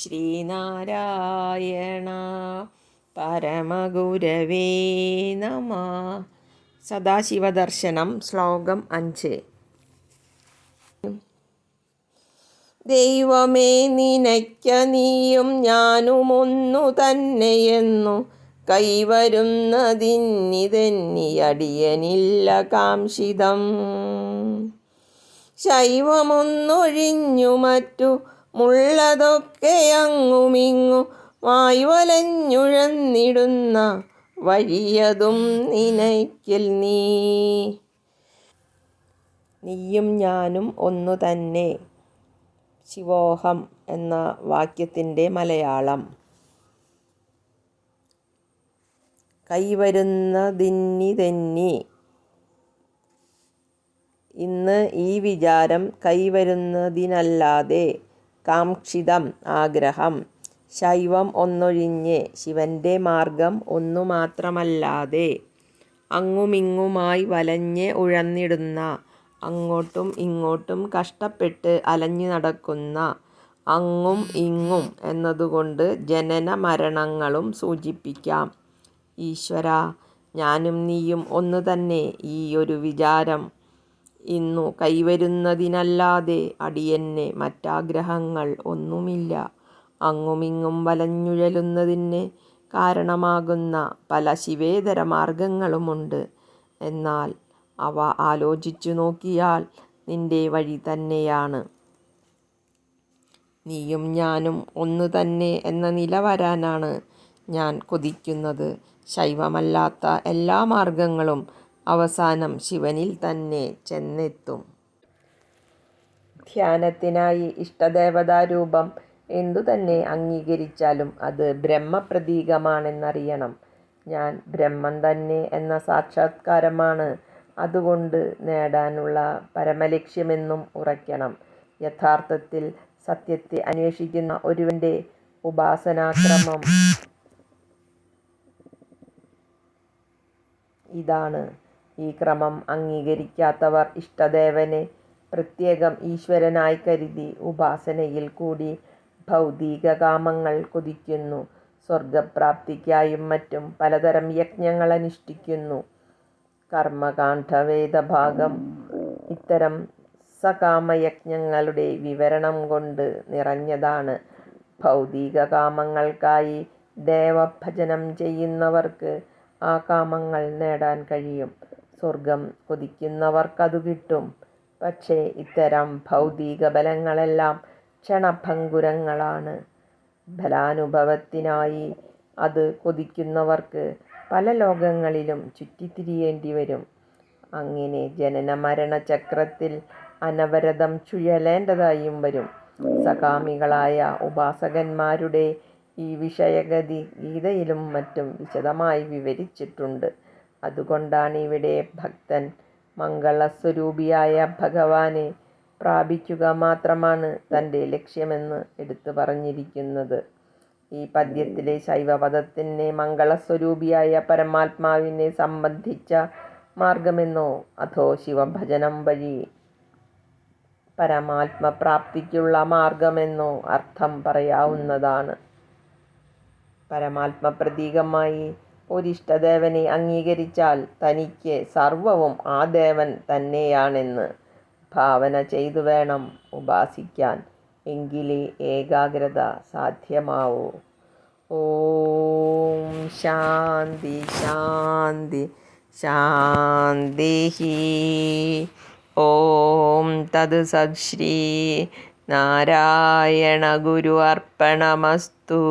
ശ്രീനാരായണ. പരമഗുരവേ നമ. സദാശിവദർശനം ശ്ലോകം അഞ്ച്. ദൈവമേ നിനയ്ക്ക നീയും ഞാനും ഒന്നു തന്നെയെന്നു കൈവരുന്നതിന്നിതെന്നിയടിയനില്ല കാംക്ഷിതം ശൈവമൊന്നൊഴിഞ്ഞു മറ്റു മുള്ളതൊക്കെ അങ്ങുമിങ്ങു മായ്വലഞ്ഞുഴന്നിടുന്ന വഴിയതും നിനയ്ക്കൽ നീ. നീയും ഞാനും ഒന്നു തന്നെ ശിവോഹം എന്ന വാക്യത്തിന്റെ മലയാളം. കൈവരുന്ന കൈവരുന്നതിന്നിതെന്നി ഇന്ന് ഈ വിചാരം കൈവരുന്നതിനല്ലാതെ കാംക്ഷിതം ആഗ്രഹം. ശൈവം ഒന്നൊഴിഞ്ഞ് ശിവന്റെ മാർഗം ഒന്നു മാത്രമല്ലാതെ അങ്ങുമിങ്ങുമായി വലഞ്ഞ് ഉഴന്നിടുന്ന അങ്ങോട്ടും ഇങ്ങോട്ടും കഷ്ടപ്പെട്ട് അലഞ്ഞു നടക്കുന്ന അങ്ങും ഇങ്ങും എന്നതുകൊണ്ട് ജനന മരണങ്ങളും സൂചിപ്പിക്കാം. ഈശ്വര ഞാനും നീയും ഒന്ന് തന്നെ ഈ ഒരു വിചാരം. ഇന്നു കൈവരുന്നതിനല്ലാതെ അടിയന് മറ്റാഗ്രഹങ്ങൾ ഒന്നുമില്ല. അങ്ങുമിങ്ങും വലഞ്ഞുഴലുന്നതിന് കാരണമാകുന്ന പല ശിവേതര മാർഗങ്ങളുമുണ്ട്. എന്നാൽ അവ ആലോചിച്ചു നോക്കിയാൽ നിന്റെ വഴി തന്നെയാണ്. നീയും ഞാനും ഒന്നു തന്നെ എന്ന നില വരാനാണ് ഞാൻ കൊതിക്കുന്നത്. ശൈവമല്ലാത്ത എല്ലാ മാർഗങ്ങളും അവസാനം ശിവനിൽ തന്നെ ചെന്നെത്തും. ധ്യാനത്തിനായി ഇഷ്ടദേവതാരൂപം എന്തു തന്നെ അംഗീകരിച്ചാലും അത് ബ്രഹ്മപ്രതീകമാണെന്നറിയണം. ഞാൻ ബ്രഹ്മം തന്നെ എന്ന സാക്ഷാത്കാരമാണ് അതുകൊണ്ട് നേടാനുള്ള പരമലക്ഷ്യമെന്നും ഉറയ്ക്കണം. യഥാർത്ഥത്തിൽ സത്യത്തെ അന്വേഷിക്കുന്ന ഒരുവന്റെ ഉപാസനാക്രമം ഇതാണ്. ഈ ക്രമം അംഗീകരിക്കാത്തവർ ഇഷ്ടദേവനെ പ്രത്യേകം ഈശ്വരനായി കരുതി ഉപാസനയിൽ കൂടി ഭൗതിക കാമങ്ങൾ കൊതിക്കുന്നു. സ്വർഗപ്രാപ്തിക്കായും മറ്റും പലതരം യജ്ഞങ്ങൾ അനുഷ്ഠിക്കുന്നു. കർമ്മകാന്ഠവേദഭാഗം ഇത്തരം സകാമയജ്ഞങ്ങളുടെ വിവരണം കൊണ്ട് നിറഞ്ഞതാണ്. ഭൗതിക കാമങ്ങൾക്കായി ദേവഭജനം ചെയ്യുന്നവർക്ക് ആ കാമങ്ങൾ നേടാൻ കഴിയും. സ്വർഗം കൊതിക്കുന്നവർക്കതു കിട്ടും. പക്ഷേ ഇത്തരം ഭൗതിക ബലങ്ങളെല്ലാം ക്ഷണഭങ്കുരങ്ങളാണ്. ഫലാനുഭവത്തിനായി അത് കൊതിക്കുന്നവർക്ക് പല ലോകങ്ങളിലും ചുറ്റിത്തിരിയേണ്ടി വരും. അങ്ങനെ ജനന മരണ ചക്രത്തിൽ അനവരതം ചുഴലേണ്ടതായും വരും. സകാമികളായ ഉപാസകന്മാരുടെ ഈ വിഷയഗതി ഗീതയിലും മറ്റും വിശദമായി വിവരിച്ചിട്ടുണ്ട്. അതുകൊണ്ടാണ് ഇവിടെ ഭക്തൻ മംഗളസ്വരൂപിയായ ഭഗവാനെ പ്രാപിക്കുക മാത്രമാണ് തന്റെ ലക്ഷ്യമെന്ന് എടുത്തു പറഞ്ഞിരിക്കുന്നത്. ഈ പദ്യത്തിലെ ശൈവപദത്തിനെ മംഗളസ്വരൂപിയായ പരമാത്മാവിനെ സംബന്ധിച്ച മാർഗമെന്നോ? അഥോ ശിവഭജനം വഴി പരമാത്മപ്രാപ്തിക്കുള്ള മാർഗമെന്നോ അർത്ഥം പറയാവുന്നതാണ്. പരമാത്മപ്രതീകമായി ഒരിഷ്ടദേവനെ അംഗീകരിച്ചാൽ തനിക്ക് സർവവും ആ ദേവൻ തന്നെയാണെന്ന് ഭാവന ചെയ്തു വേണം ഉപാസിക്കാൻ. എങ്കിലേ ഏകാഗ്രത സാധ്യമാവൂ. ഓം ശാന്തി ശാന്തി ശാന്തി ഓം തത് സശ്രീ നാരായണ ഗുരു അർപ്പണമസ്തു.